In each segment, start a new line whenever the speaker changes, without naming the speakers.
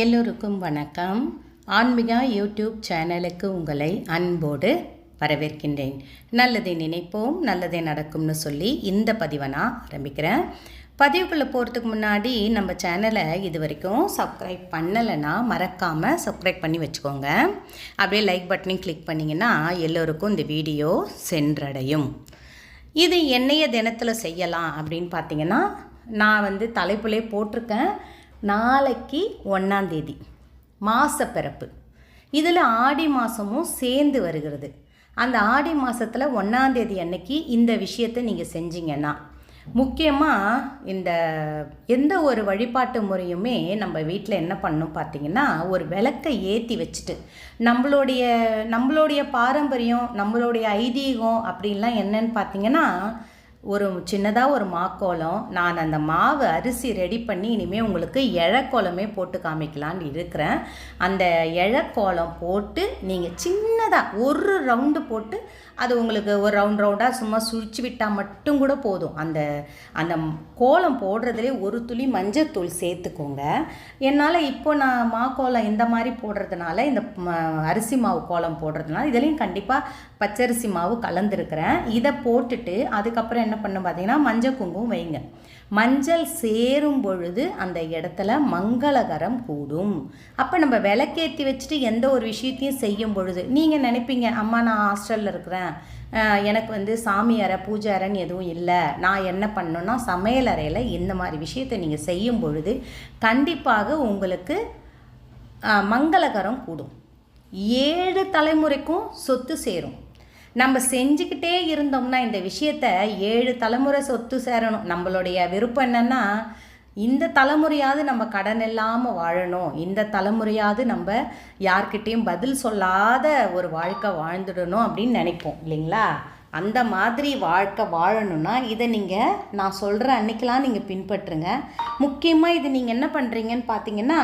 எல்லோருக்கும் வணக்கம். ஆன்மீகா யூடியூப் சேனலுக்கு உங்களை அன்போடு வரவேற்கின்றேன். நல்லதை நினைப்போம் நல்லதே நடக்கும்னு சொல்லி இந்த பதிவை நான் ஆரம்பிக்கிறேன். பதிவுக்குள்ளே போகிறதுக்கு முன்னாடி நம்ம சேனலை இது வரைக்கும் சப்ஸ்கிரைப் பண்ணலைன்னா மறக்காமல் சப்ஸ்கிரைப் பண்ணி வச்சுக்கோங்க. அப்படியே லைக் பட்டனையும் கிளிக் பண்ணிங்கன்னா எல்லோருக்கும் இந்த வீடியோ சென்றடையும். இது என்னைய தினத்தில் செய்யலாம் அப்படின்னு பார்த்தீங்கன்னா நான் வந்து தலைப்புலே போட்டிருக்கேன். நாளைக்கு ஒன்றாந்தேதி மாசப்பிறப்பு. இதில் ஆடி மாதமும் சேர்ந்து வருகிறது. அந்த ஆடி மாதத்தில் ஒன்றாந்தேதி அன்னைக்கு இந்த விஷயத்தை நீங்கள் செஞ்சீங்கன்னா முக்கியமாக இந்த எந்த ஒரு வழிபாட்டு முறையுமே நம்ம வீட்டில் என்ன பண்ணணும் பார்த்தீங்கன்னா ஒரு விளக்கை ஏற்றி வச்சுட்டு நம்மளுடைய நம்மளுடைய பாரம்பரியம் நம்மளுடைய ஐதீகம் அப்படின்லாம் என்னன்னு பார்த்தீங்கன்னா ஒரு சின்னதாக ஒரு மாக்கோலம் நான் அந்த மாவு அரிசி ரெடி பண்ணி இனிமேல் உங்களுக்கு இழக்கோலமே போட்டு காமிக்கலான்னு இருக்கிறேன். அந்த இழக்கோலம் போட்டு நீங்கள் சின்னதாக ஒரு ரவுண்டு போட்டு அது உங்களுக்கு ஒரு ரவுண்ட் ரவுண்டாக சும்மா சுழிச்சு விட்டால் மட்டும் கூட போதும். அந்த அந்த கோலம் போடுறதுலே ஒரு துளி மஞ்சத்தூள் சேர்த்துக்கோங்க. என்னால் இப்போ நான் மாக்கோலம் இந்த மாதிரி போடுறதுனால இந்த அரிசி மாவு கோலம் போடுறதுனால இதுலேயும் கண்டிப்பாக பச்சரிசி மாவு கலந்துருக்கிறேன். இதை போட்டுட்டு அதுக்கப்புறம் என்ன என்ன பண்ணும் பார்த்தீங்கன்னா மஞ்சள் குங்குமம் வைங்க மஞ்சள் சேரும் பொழுது அந்த இடத்துல மங்களகரம் கூடும். அப்போ நம்ம விளக்கேற்றி வச்சுட்டு எந்த ஒரு விஷயத்தையும் செய்யும் பொழுது நீங்கள் நினைப்பீங்க அம்மா நான் ஹாஸ்டலில் இருக்கிறேன். எனக்கு வந்து சாமி அறை பூஜை அறைன்னு எதுவும் இல்லை. நான் என்ன பண்ணணும்னா சமையல் அறையில் இந்த மாதிரி விஷயத்தை நீங்கள் செய்யும் பொழுது கண்டிப்பாக உங்களுக்கு மங்களகரம் கூடும். ஏழு தலைமுறைக்கும் சொத்து சேரும். நம்ம செஞ்சுக்கிட்டே இருந்தோம்னா இந்த விஷயத்த ஏழு தலைமுறை சொத்து சேரணும். நம்மளுடைய விருப்பம் என்னன்னா இந்த தலைமுறையாவது நம்ம கடன் இல்லாமல் வாழணும். இந்த தலைமுறையாவது நம்ம யார்கிட்டேயும் பதில் சொல்லாத ஒரு வாழ்க்கை வாழ்ந்துடணும் அப்படின்னு நினைப்போம் இல்லைங்களா? அந்த மாதிரி வாழ்க்கை வாழணும்னா இதை நீங்கள் நான் சொல்கிற அன்னைக்கெலாம் நீங்கள் பின்பற்றுங்க. முக்கியமாக இது நீங்கள் என்ன பண்ணுறீங்கன்னு பார்த்தீங்கன்னா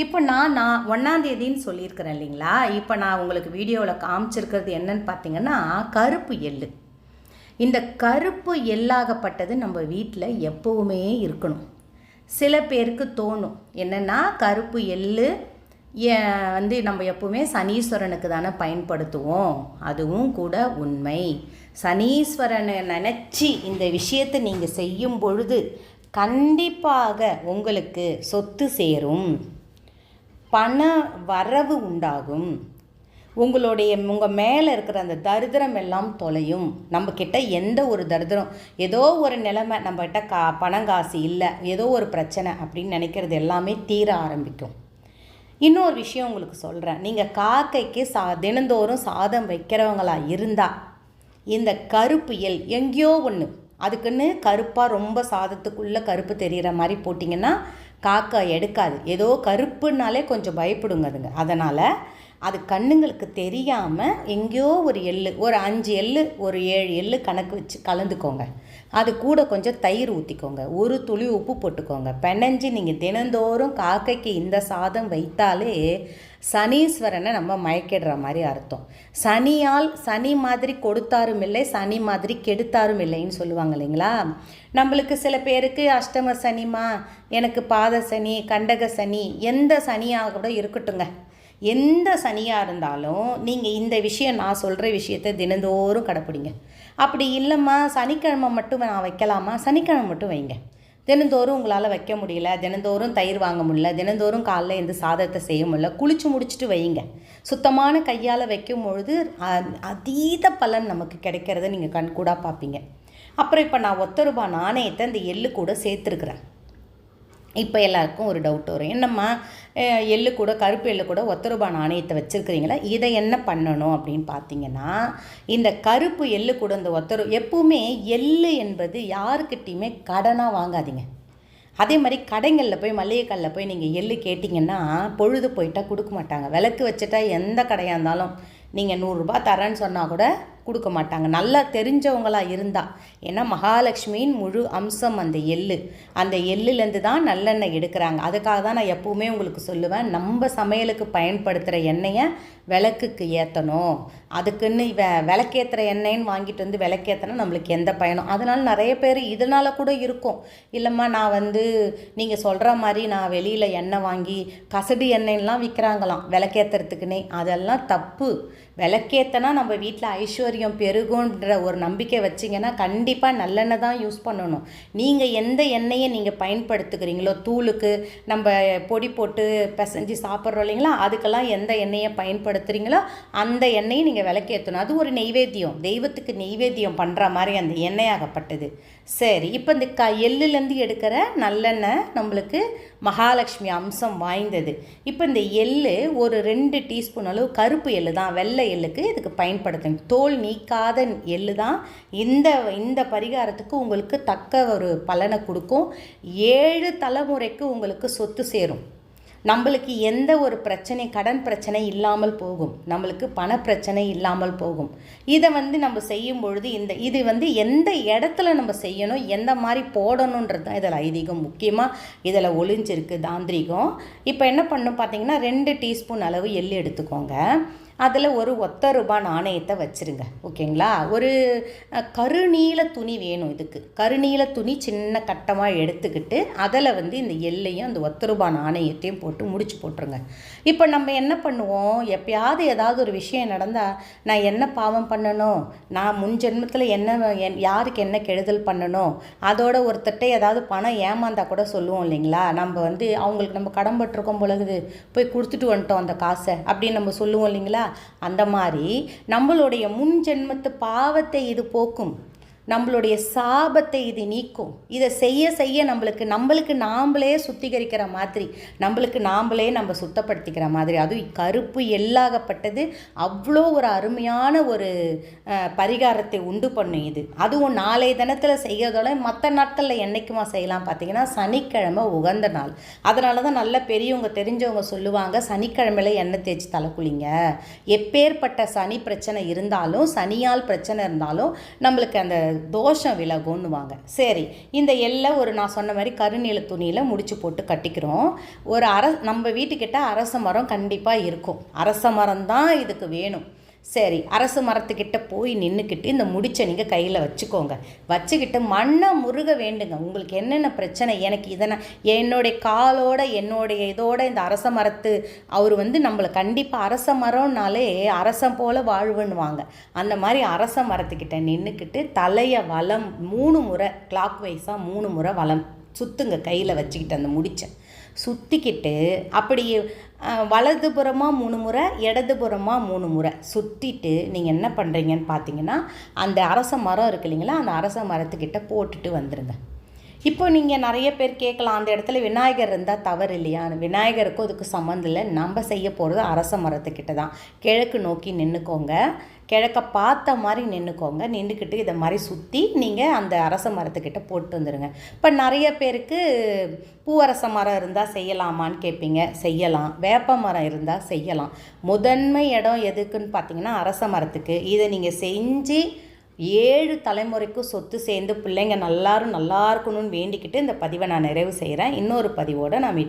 இப்போ நான் நான் ஒன்றாந்தேதின்னு சொல்லியிருக்கிறேன் இல்லைங்களா? இப்போ நான் உங்களுக்கு வீடியோவில் காமிச்சிருக்கிறது என்னன்னு பார்த்தீங்கன்னா கருப்பு எள்ளு. இந்த கருப்பு எள்ளாகப்பட்டது நம்ம வீட்டில் எப்பவுமே இருக்கணும். சில பேருக்கு தோணும். என்னென்னா கருப்பு எள்ளு ஏ- வந்து நம்ம எப்பவுமே சனீஸ்வரனுக்கு தானே பயன்படுத்துவோம். அதுவும் கூட உண்மை. சனீஸ்வரனை நினச்சி இந்த விஷயத்தை நீங்கள் செய்யும் பொழுது கண்டிப்பாக உங்களுக்கு சொத்து சேரும். பண வரவு உண்டாகும். உங்களுடைய உங்கள் மேலே இருக்கிற அந்த தரித்திரம் எல்லாம் தொலையும். நம்மக்கிட்ட எந்த ஒரு தரித்திரம் ஏதோ ஒரு நிலைமை நம்மக்கிட்ட கா பணம் காசு இல்லை ஏதோ ஒரு பிரச்சனை அப்படின்னு நினைக்கிறது எல்லாமே தீர ஆரம்பிக்கும். இன்னொரு விஷயம் உங்களுக்கு சொல்கிறேன் நீங்கள் காக்கைக்கு சா தினந்தோறும் சாதம் வைக்கிறவங்களாக இருந்தால் இந்த கருப்பு எல் எங்கேயோ ஒன்று அதுக்குன்னு கருப்பாக ரொம்ப சாதத்துக்குள்ளே கருப்பு தெரிகிற மாதிரி போட்டிங்கன்னா காக்கா எடுக்காது. ஏதோ கருப்புனாலே கொஞ்சம் பயப்படுங்க அதுங்க. அதனால் அது கண்ணுங்களுக்கு தெரியாமல் எங்கேயோ ஒரு எள்ளு ஒரு அஞ்சு எள்ளு ஒரு ஏழு எள்ளு கணக்கு வச்சு கலந்துக்கோங்க. அது கூட கொஞ்சம் தயிர் ஊற்றிக்கோங்க ஒரு துளி உப்பு போட்டுக்கோங்க. பெனஞ்சு நீங்கள் தினந்தோறும் காக்கைக்கு இந்த சாதம் வைத்தாலே சனீஸ்வரனை நம்ம மயக்கிடுற மாதிரி அர்த்தம். சனியால் சனி மாதிரி கொடுத்தாரும் இல்லை சனி மாதிரி கெடுத்தாரும் இல்லைன்னு சொல்லுவாங்க இல்லைங்களா? நம்மளுக்கு சில பேருக்கு அஷ்டம சனிமா எனக்கு பாத சனி கண்டக சனி எந்த சனியாக கூட இருக்கட்டுங்க. எந்த சனியாக இருந்தாலும் நீங்கள் இந்த விஷயம் நான் சொல்கிற விஷயத்தை தினந்தோறும் கடைப்பிடிங்க. அப்படி இல்லைம்மா சனிக்கிழமை மட்டும் நான் வைக்கலாமா? சனிக்கிழமை மட்டும் வைங்க. தினந்தோறும் உங்களால் வைக்க முடியல தினந்தோறும் தயிர் வாங்க முடியல தினந்தோறும் காலைல எந்த சாதத்தை செய்ய முடியல குளிச்சு முடிச்சுட்டு வைங்க. சுத்தமான கையால் வைக்கும் பொழுது அ- அதீத பலன் நமக்கு கிடைக்கிறத நீங்கள் கண்கூடாக பார்ப்பீங்க. அப்புறம் இப்போ நான் ஒத்த ரூபாய் நாணயத்தை இந்த எள்ளு கூட சேர்த்துருக்குறேன். இப்போ எல்லாருக்கும் ஒரு டவுட் வரும். என்னம்மா எள்ளு கூட கருப்பு எள்ளு கூட ஒத்த ரூபாய் நாணயத்தை வச்சுருக்கிறீங்களா? இதை என்ன பண்ணணும் அப்படின்னு பார்த்தீங்கன்னா இந்த கருப்பு எள்ளு கூட இந்த ஒத்த எப்போவுமே எப்பவுமே எள்ளு என்பது யாருக்கிட்டேயுமே கடனாக வாங்காதீங்க. அதே மாதிரி கடைங்களில் போய் மளிகை கடையில் போய் நீங்கள் எள்ளு கேட்டிங்கன்னா பொழுது போயிட்டா கொடுக்க மாட்டாங்க. விளக்கு வச்சுட்டா எந்த கடையாக இருந்தாலும் நீங்கள் நூறுரூபா தரேன்னு சொன்னால் கூட கொடுக்க மாட்டாங்க. நல்லா தெரிஞ்சவங்களாக இருந்தால் ஏன்னா மகாலட்சுமியின் முழு அம்சம் அந்த எள்ளு. அந்த எள்ளுலேருந்து தான் நல்லெண்ணெய் எடுக்கிறாங்க. அதுக்காக தான் நான் எப்போவுமே உங்களுக்கு சொல்லுவேன் நம்ம சமையலுக்கு பயன்படுத்துகிற எண்ணெயை விளக்குக்கு ஏற்றணும் அதுக்குன்னு வெ விளக்கேற்றுற எண்ணெய்ன்னு வாங்கிட்டு வந்து விளக்கேற்றினா நம்மளுக்கு எந்த பயனும். அதனால் நிறைய பேர் இதனால் கூட இருக்கும். இல்லைம்மா நான் வந்து நீங்கள் சொல்கிற மாதிரி நான் வெளியில் எண்ணெய் வாங்கி கசடு எண்ணெய்லாம் விற்கிறாங்களாம் விளக்கேற்றுறதுக்குன்னே அதெல்லாம் தப்பு. விளக்கேத்தனா நம்ம வீட்டில் ஐஸ்வர்யம் பெருகுன்ற ஒரு நம்பிக்கை வச்சிங்கன்னா கண்டிப்பாக நல்லெண்ணெய் தான் யூஸ் பண்ணணும். நீங்கள் எந்த எண்ணெயை நீங்கள் பயன்படுத்துகிறீங்களோ தூளுக்கு நம்ம பொடி போட்டு பிசைஞ்சு சாப்பிட்றோம் இல்லைங்களா? அதுக்கெல்லாம் எந்த எண்ணெயை பயன்படுத்துகிறீங்களோ அந்த எண்ணெயை நீங்கள் விளக்கேற்றணும் அது ஒரு நெய்வேத்தியம். தெய்வத்துக்கு நெய்வேத்தியம் பண்ணுற மாதிரி அந்த எண்ணெயாகப்பட்டது சரி இப்போ இந்த க எள்ளுலேருந்து எடுக்கிற நல்லெண்ணெய் நம்மளுக்கு மகாலட்சுமி அம்சம் வாய்ந்தது. இப்போ இந்த எள்ளு ஒரு ரெண்டு டீஸ்பூன் அளவு கருப்பு எள்ளு தான் வெள்ளை எள்ளுக்கு இதுக்கு பயன்படுத்துங்க. தோல் நீக்காத எள்ளு தான் இந்த இந்த பரிகாரத்துக்கு உங்களுக்கு தக்க ஒரு பலனை கொடுக்கும். ஏழு தலைமுறைக்கு உங்களுக்கு சொத்து சேரும். நம்மளுக்கு எந்த ஒரு பிரச்சனை கடன் பிரச்சனை இல்லாமல் போகும். நம்மளுக்கு பண பிரச்சனை இல்லாமல் போகும். இதை வந்து நம்ம செய்யும் பொழுது இந்த இது வந்து எந்த இடத்துல நம்ம செய்யணும் எந்த மாதிரி போடணுன்றது தான் இதில் ஐதீகம் முக்கியமாக இதில் ஒளிஞ்சிருக்கு தாந்திரிகம். இப்போ என்ன பண்ணணும் பார்த்தீங்கன்னா ரெண்டு டீஸ்பூன் அளவு எள்ளு எடுத்துக்கோங்க. அதில் ஒரு ஒத்த ரூபாய் நாணயத்தை வச்சுருங்க. ஓகேங்களா? ஒரு கருநீல துணி வேணும் இதுக்கு. கருநீல துணி சின்ன கட்டமாக எடுத்துக்கிட்டு அதில் வந்து இந்த எள்ளையும் அந்த ஒத்த ரூபாய் நாணயத்தையும் போட்டு முடிச்சு போட்டுருங்க. இப்போ நம்ம என்ன பண்ணுவோம்? எப்பயாவது ஏதாவது ஒரு விஷயம் நடந்தால் நான் என்ன பாவம் பண்ணணும்? நான் முன் ஜென்மத்தில் என்ன என்- யாருக்கு என்ன கெடுதல் பண்ணணும்? அதோட ஒருத்தட்ட ஏதாவது பணம் ஏமாந்தா கூட சொல்லுவோம் இல்லைங்களா? நம்ம வந்து அவங்களுக்கு நம்ம கடன்பட்டிருக்கோம் பொழுது போய் கொடுத்துட்டு வந்துட்டோம் அந்த காசை அப்படின்னு நம்ம சொல்லுவோம் இல்லைங்களா? அந்த மாதிரி நம்மளுடைய முன் ஜென்மத்து பாவத்தை இது போக்கும். நம்மளுடைய சாபத்தை இது நீக்கும். இதை செய்ய செய்ய நம்மளுக்கு நம்மளுக்கு நாம்பளே சுத்திகரிக்கிற மாதிரி நம்மளுக்கு நாம்பளே நம்ம சுத்தப்படுத்திக்கிற மாதிரி. அதுவும் கருப்பு எள்ளாகப்பட்டது. அவ்வளோ ஒரு அருமையான ஒரு பரிகாரத்தை உண்டு பண்ணும் இது. அதுவும் நாளைய தினத்தில் செய்யறதோட மற்ற நாட்களில் என்னைக்குமா செய்யலாம் பார்த்தீங்கன்னா சனிக்கிழமை உகந்த நாள். அதனால தான் நல்ல பெரியவங்க தெரிஞ்சவங்க சொல்லுவாங்க சனிக்கிழமையில எண்ணெய் தேய்ச்சி தலை குளிங்க எப்பேற்பட்ட சனி பிரச்சனை இருந்தாலும் சனியால் பிரச்சனை இருந்தாலும் நம்மளுக்கு அந்த தோஷம் விலகும்னுவாங்க. சரி இந்த எல்லை ஒரு நான் சொன்ன மாதிரி கருநீல துணியில் முடிச்சு போட்டு கட்டிக்கிறோம். ஒரு அர நம்ம வீட்டுக்கிட்ட அரச மரம் கண்டிப்பாக இருக்கும். அரச மரம் தான் இதுக்கு வேணும். சரி அரசு மரத்துக்கிட்ட போய் நின்றுக்கிட்டு இந்த முடிச்சை நீங்கள் கையில் வச்சுக்கோங்க. வச்சுக்கிட்டு மண்ணை முருக வேண்டுங்க. உங்களுக்கு என்னென்ன பிரச்சனை? எனக்கு இதனை என்னுடைய காலோட என்னுடைய இதோட இந்த அரச மரத்து அவர் வந்து நம்மளை கண்டிப்பாக அரச மரம்னாலே அரசம் போல் வாழ்வுன்னுவாங்க. அந்த மாதிரி அரச மரத்துக்கிட்ட நின்றுக்கிட்டு தலையை வளம் மூணு முறை கிளாக் வைஸாக மூணு முறை வளம் சுத்துங்க கையில் வச்சுக்கிட்டு அந்த முடிச்சை. சுற்றிக்கிட்டு அப்படி வலதுபுறமாக மூணு முறை இடதுபுறமாக மூணு முறை சுற்றிட்டு நீங்கள் என்ன பண்ணுறீங்கன்னு பார்த்தீங்கன்னா அந்த அரச மரம் இருக்கு இல்லைங்களா அந்த அரச மரத்துக்கிட்ட போட்டுட்டு வந்துடுங்க இப்போ நீங்கள் நிறைய பேர் கேட்கலாம் அந்த இடத்துல விநாயகர் இருந்தால் தவறு இல்லையா? விநாயகருக்கும் அதுக்கு சம்மந்தம் இல்லை. நம்ம செய்ய போகிறது அரச மரத்துக்கிட்ட தான். கிழக்கு நோக்கி நின்றுக்கோங்க கிழக்க பார்த்த மாதிரி நின்றுக்கோங்க நின்றுக்கிட்டு இதை மாதிரி சுற்றி நீங்கள் அந்த அரச மரத்துக்கிட்ட போட்டு வந்துடுங்க இப்போ நிறைய பேருக்கு பூவரச மரம் இருந்தால் செய்யலாமான்னு கேட்பீங்க. செய்யலாம். வேப்ப மரம் இருந்தால் செய்யலாம். முதன்மை இடம் எதுக்குன்னு பார்த்தீங்கன்னா அரச மரத்துக்கு. இதை நீங்கள் செஞ்சு ஏழு தலைமுறைக்கும் சொத்து சேர்ந்து பிள்ளைங்க நல்லாரும் நல்லா இருக்கணும்னு வேண்டிக்கிட்டு இந்த பதிவை நான் நிறைவு செய்கிறேன். இன்னொரு பதிவோடு நான்